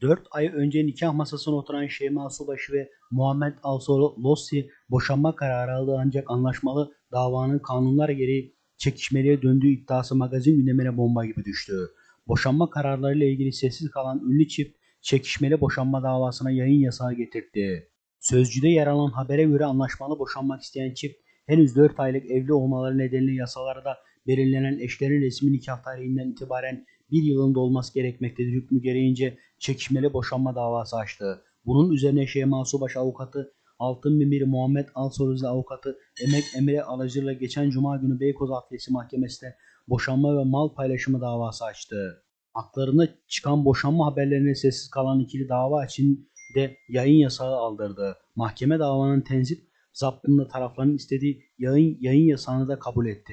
4 ay önce nikah masasına oturan Şeyma Subaşı ve Muhammed Alsolo Lossi boşanma kararı aldı ancak anlaşmalı davanın kanunlar gereği çekişmeliye döndüğü iddiası magazin gündemine bomba gibi düştü. Boşanma kararlarıyla ilgili sessiz kalan ünlü çift çekişmeli boşanma davasına yayın yasağı getirdi. Sözcüde yer alan habere göre anlaşmalı boşanmak isteyen çift henüz 4 aylık evli olmaları nedeniyle yasalarda belirlenen eşlerin resmi nikah tarihinden itibaren bir yılın dolması gerekmektedir hükmü gereğince çekişmeli boşanma davası açtı. Bunun üzerine Şeyma Subaş avukatı Altın Mimiri Muhammed Alsoruzlu avukatı Emek Emre Alacır'la geçen Cuma günü Beykoz Adliyesi Mahkemesi'nde boşanma ve mal paylaşımı davası açtı. Haklarına çıkan boşanma haberlerine sessiz kalan ikili dava için de yayın yasağı aldırdı. Mahkeme davanın tenzip zaptında tarafların istediği yayın, yayın yasağını da kabul etti.